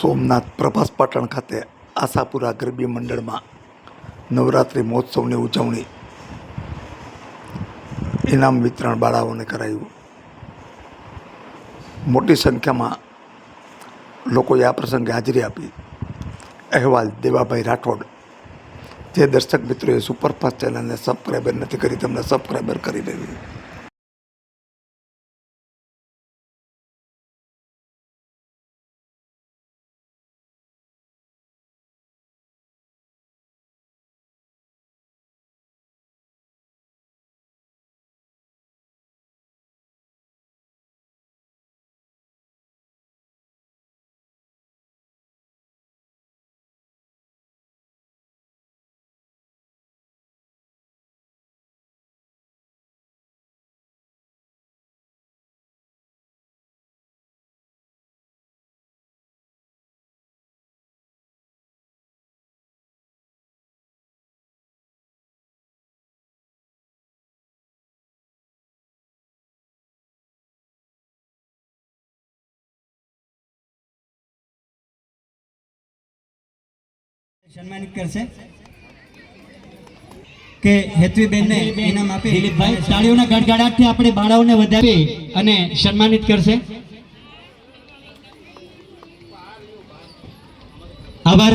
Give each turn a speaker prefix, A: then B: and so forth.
A: સોમનાથ પ્રભાસ પાટણ ખાતે આશાપુરા ગરબી મંડળમાં નવરાત્રિ મહોત્સવની ઉજવણી ઇનામ વિતરણ બાળાઓને કરાયું. મોટી સંખ્યામાં લોકોએ આ પ્રસંગે હાજરી આપી. અહેવાલ દેવાભાઈ રાઠોડ. જે દર્શક મિત્રોએ સુપરફાસ્ટ ચેનલને સબસ્ક્રાઈબર નથી કરી, તેમને સબસ્ક્રાઈબર કરી દેવી
B: સન્માનિત કરશે. કે હેતવીબેનને ઇનામ આપી
C: દિલીપભાઈ, તાળીઓના ગડગડાટથી આપણે બાળાઓને વધાવી અને સન્માનિત કરશે. આભાર.